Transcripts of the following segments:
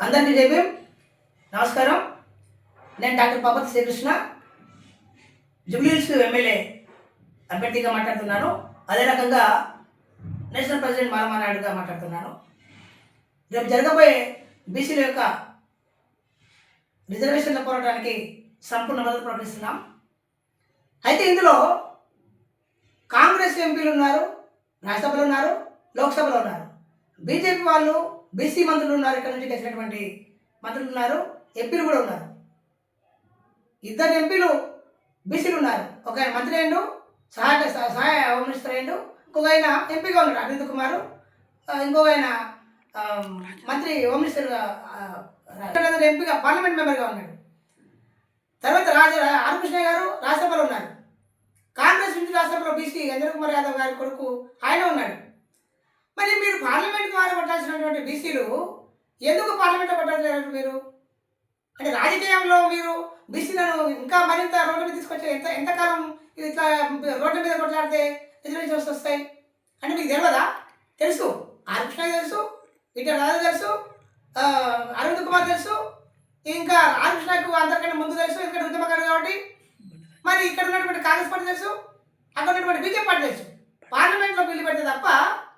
అందరికీ జైభీం నమస్కారం. నేను doctor Papathi Srikrishna. Jubilee Hills MLA అభ్యర్థిగా మాట్లాడుతున్నాను. అదే రకంగా నేషనల్ ప్రెసిడెంట్ మాలమా నాయుడుగా మాట్లాడుతున్నాను. రేపు జరగబోయే బీసీల యొక్క రిజర్వేషన్ల పోరాటానికి సంపూర్ణ మద్దతు ప్రకటిస్తున్నాం. అయితే ఇందులో కాంగ్రెస్ ఎంపీలు ఉన్నారు రాజ్యసభలో ఉన్నారు లోక్సభలో ఉన్నారు. బీజేపీ వాళ్ళు బీసీ మంత్రులు ఉన్నారు ఇక్కడ నుంచి గెలిచినటువంటి మంత్రులు ఉన్నారు ఎంపీలు కూడా ఉన్నారు. ఇద్దరు ఎంపీలు బీసీలు ఉన్నారు. ఒక ఆయన మంత్రి అయ్యిండు సహాయ సహ- సహాయ హోమ్ మినిస్టర్ అయ్యిండు ఇంకొక ఆయన ఎంపీగా ఉన్నాడు అరవింద్ కుమార్. ఇంకొక ఆయన మంత్రి హోమ్ మినిస్టర్గా ఎంపీగా పార్లమెంట్ మెంబర్గా ఉన్నాడు. తర్వాత రాజ ఆర్కృష్ణ గారు రాజ్యసభలో ఉన్నారు. కాంగ్రెస్ నుంచి రాజ్యసభలో బీసీ చంద్ర కుమార్ యాదవ్ గారి కొడుకు ఆయన ఉన్నాడు. మరి మీరు కొట్టాల్సినటువంటి బీసీలు ఎందుకు పార్లమెంట్లో కొట్టలేరు మీరు? అంటే రాజకీయంలో మీరు బీసీలను ఇంకా మరింత రోడ్డు మీద తీసుకొచ్చే ఎంత ఎంతకాలం ఇట్లా రోడ్ల మీద కొట్లాడితే రిజర్వేషన్స్ వస్తాయి? అంటే మీకు తెలియదా తెలుసు. ఆర్ తెలుసు ఇట రాజు తెలుసు అరవింద్ కుమార్ తెలుసు ఇంకా రామకృష్ణకు అందరికంటే ముందు తెలుసు ఇక్కడ ఉద్యమకారు కాబట్టి. మరి ఇక్కడ ఉన్నటువంటి కాంగ్రెస్ పార్టీ తెలుసు అక్కడ ఉన్నటువంటి బీజేపీ పార్టీ తెలుసు. పార్లమెంట్లో బిల్లు పెడితే తప్ప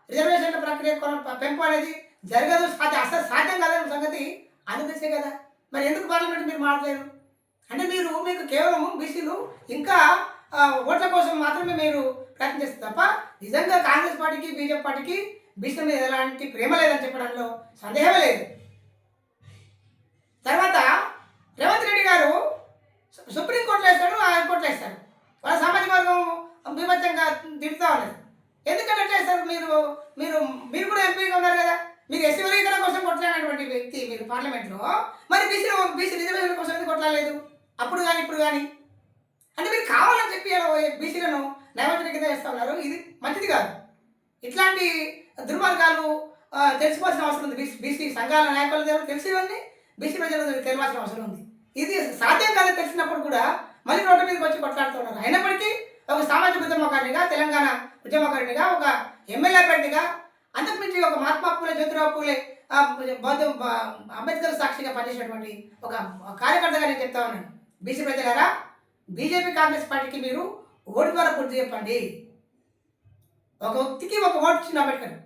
రిజర్వేషన్ల ప్రక్రియ కొన- పెంపు అనేది జరగదు సాధ్యం అసలు సాధ్యం కాదని సంగతి అనుభవిస్తే కదా. మరి ఎందుకు పార్లమెంట్ మీరు మాట్లాడలేరు అంటే మీరు మీకు కేవలం బీసీలు ఇంకా ఓట్ల కోసం మాత్రమే మీరు ప్రయత్నిస్తారు తప్ప నిజంగా కాంగ్రెస్ పార్టీకి బీజేపీ పార్టీకి బీసీల మీద ఎలాంటి ప్రేమ లేదని చెప్పడంలో సందేహమే లేదు తర్వాత రేవంత్ రెడ్డి గారు సు- సుప్రీంకోర్టులో వేస్తాడు హైకోర్టులో వేస్తాడు వాళ్ళ సామాజిక వర్గం బీభత్సంగా తిడుతూ ఉన్నది ఎందుకంటే ఎట్లా వేస్తారు మీరు మీరు మీరు కూడా ఎంపీగా ఉన్నారు కదా? మీరు ఎస్సీ వర్గీకరణ కోసం కొట్లాడినటువంటి వ్యక్తి మీరు పార్లమెంట్లో మరి బీసీ బీసీ రిజర్వేషన్ కోసం ఎందుకు కొట్లాడలేదు? అప్పుడు కానీ ఇప్పుడు కానీ? అంటే మీరు కావాలని చెప్పి బీసీలను నైవేద్యం కింద వేస్తూ ఉన్నారు. ఇది మంచిది కాదు. ఇట్లాంటి దుర్మార్గాలు తెలుసుకోవాల్సిన అవసరం ఉంది. బీసీ బీసీ సంఘాల నాయకుల దగ్గర తెలిసి ఉంది బీసీ ప్రజలకు తెలియాల్సిన అవసరం ఉంది. ఇది సాధ్యం కాదని తెలిసినప్పుడు కూడా మళ్ళీ రోడ్డు మీదకి వచ్చి కొట్లాడుతున్నారు అయినప్పటికీ ఒక సామాజిక ఉద్యమకారినిగా తెలంగాణ ఉద్యమకారినిగా ఒక ఎమ్మెల్యే అభ్యర్థిగా అంతకుమించి ఒక మహాత్మా పూలే జ్యోతిరావు పూలే బౌద్ధ అంబేద్కర్ సాక్షిగా పనిచేసినటువంటి ఒక కార్యకర్తగా నేను చెప్తా ఉన్నాను. బీసీ ప్రజలారా బీజేపీ కాంగ్రెస్ పార్టీకి మీరు ఓటు ద్వారా పూర్తి చెప్పండి. ఒక వ్యక్తికి ఒక ఓటు ఇచ్చిన అంబేద్కర్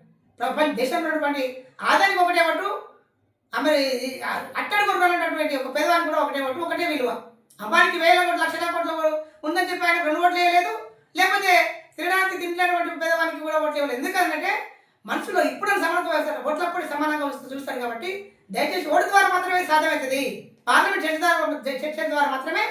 ప్రపంచ దేశంలో ఉన్నటువంటి ఆదానికి ఒకటే ఓటు మరి అట్టడి కొడుకున్నటువంటి ఒక పేదవానికి కూడా ఒకటే ఓటు ఒకటే విలువ. అమ్మానికి వేల కోట్లు లక్షల కోట్ల ఉందని చెప్పి ఆయన రెండు ఓట్లు వేయలేదు. లేకపోతే తినడానికి తినలేనటువంటి పేదవానికి కూడా ఓట్లు ఇవ్వలేదు. ఎందుకంటే మనుషులు ఇప్పుడు సమానత్వం వేస్తారు ఓట్లప్పుడు సమానంగా వస్తూ చూస్తారు కాబట్టి దయచేసి ఓటు ద్వారా మాత్రమే సాధ్యమవుతుంది. పార్లమెంట్ చర్చ ద్వారా చర్చ ద్వారా మాత్రమే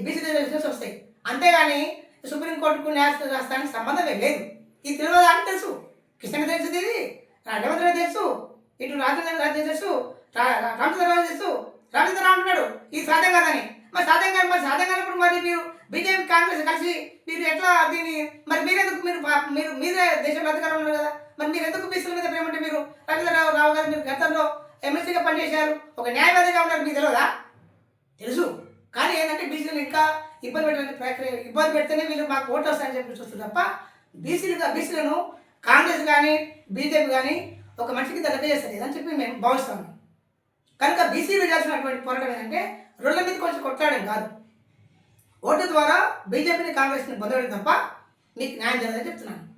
బీసీ రిజర్వేషన్స్ వస్తాయి. అంతేగాని సుప్రీంకోర్టుకు న్యాయస్థానానికి సంబంధమే లేదు. ఇది తెలియదా అని తెలుసు. కృష్ణ తెలుసు ఇది రేవంత్ తెలుసు. ఇటు రాజేంద్ర రాజు తెలుసు. రా- రామచంద్రరావు తెలుసు. రామచంద్రరావు అంటున్నాడు. ఇది సాధ్యం కాదని. మరి సాధ్యం కాదు మరి సాధ్యం కానప్పుడు మరి మీరు బీజేపీ కాంగ్రెస్ కలిసి మీరు ఎట్లా దీన్ని మరి మీరెందుకు మీరు మీరు మీరే దేశంలో అధికారంలో ఉన్నారు కదా? మరి మీరు ఎందుకు బీసీల మీద ప్రేమంటే మీరు రవీంద్రరావు రావు గారు మీరు గతంలో ఎమ్మెల్సీగా పనిచేశారు ఒక న్యాయవాదిగా ఉన్నారు మీకు తెలియదా తెలుసు. కానీ ఏంటంటే బీసీలు ఇంకా ఇబ్బంది పెట్టడానికి ప్రక్రియ ఇబ్బంది పెడితేనే వీళ్ళు మాకు ఓటు వస్తాయని చెప్పి చూస్తారు తప్ప బీసీలుగా బీసీలను కాంగ్రెస్ కానీ బీజేపీ కానీ ఒక మనిషికి దగ్గర చేస్తారు. అని చెప్పి మేము భావిస్తాము కనుక బీసీలు చేసినటువంటి పోరాటం ఏంటంటే రోడ్ల మీద కొంచెం కొట్లాడడం కాదు. ఓటు ద్వారా బీజేపీని కాంగ్రెస్ని పొందడం తప్ప మీకు న్యాయం జరగదని చెప్తున్నాను.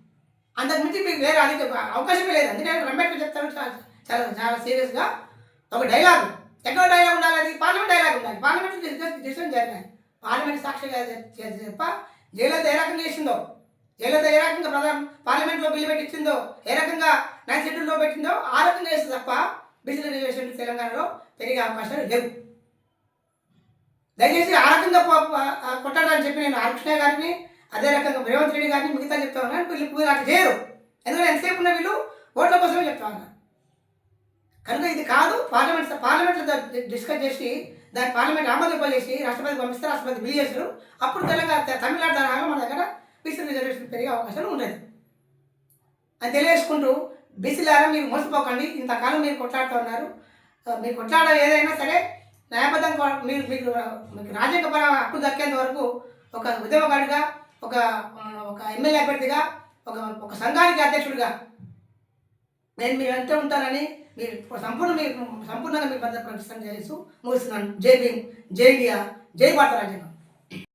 అంతకుమించి మీకు వేరే అది అవకాశమే లేదు. అందుకని అంబేద్కర్ చెప్తాను చాలా చాలా చాలా సీరియస్గా. ఒక డైలాగ్. ఎక్కడ డైలాగ్ ఉండాలి అది? పార్లమెంట్ డైలాగ్ ఉండాలి. పార్లమెంట్ డిసిషన్ జరగాలి. పార్లమెంట్ సాక్షిగా చే- తప్ప జైలతో ఏ రకంగా చేసిందో? జైలతో ఏ రకంగా ప్రధాన పార్లమెంట్లో బిల్లు పెట్టించిందో? ఏ రకంగా నైన్ షెడ్యూల్లో పెట్టిందో? ఆ రకంగా చేస్తే తప్ప బిజినెస్ రిజర్వేషన్ తెలంగాణలో పెరిగే అవకాశాలు లేవు. దయచేసి ఆ రకంగా కొట్టాడని చెప్పి నేను అరుక్షణ గారిని అదే రకంగా రేవంత్ రెడ్డి గారిని మిగతా చెప్తా ఉన్నాను వీళ్ళు వీళ్ళు అట్లా చేయరు ఎందుకంటే ఎంతసేపు ఉన్న వీళ్ళు ఓట్ల కోసమే చెప్తా ఉన్నారు. కనుక ఇది కాదు పార్లమెంట్ పార్లమెంట్లో డిస్కస్ చేసి దాని పార్లమెంట్ ఆమోదింపజేసి రాష్ట్రపతి పంపిస్తే రాష్ట్రపతి బిల్ చేశారు. అప్పుడు తెలంగాణ తమిళనాడు ద్వారా మన దగ్గర బీసీ రిజర్వేషన్ పెరిగే అవకాశాలు ఉండేది అని తెలియజేసుకుంటూ బీసీలారా మీరు మోసపోకండి. ఇంతకాలం మీరు కొట్లాడుతూ ఉన్నారు. మీరు కొట్లాడ ఏదైనా సరే న్యాయబద్ధం మీరు మీకు మీకు రాజ్యాంగపర హక్కు దక్కేంత వరకు ఒక ఉద్యమకారుడిగా ఒక ఒక ఎమ్మెల్యే అభ్యర్థిగా ఒక ఒక సంఘానికి అధ్యక్షుడిగా నేను మీ వెంట ఉంటానని మీరు సంపూర్ణ మీరు సంపూర్ణంగా మీకు భద్రత ప్రకటిస్తాను చేస్తూ ముగిస్తున్నాను. జై భీమ్. జై ఇండియా. జై భారత రాజ్యాంగం.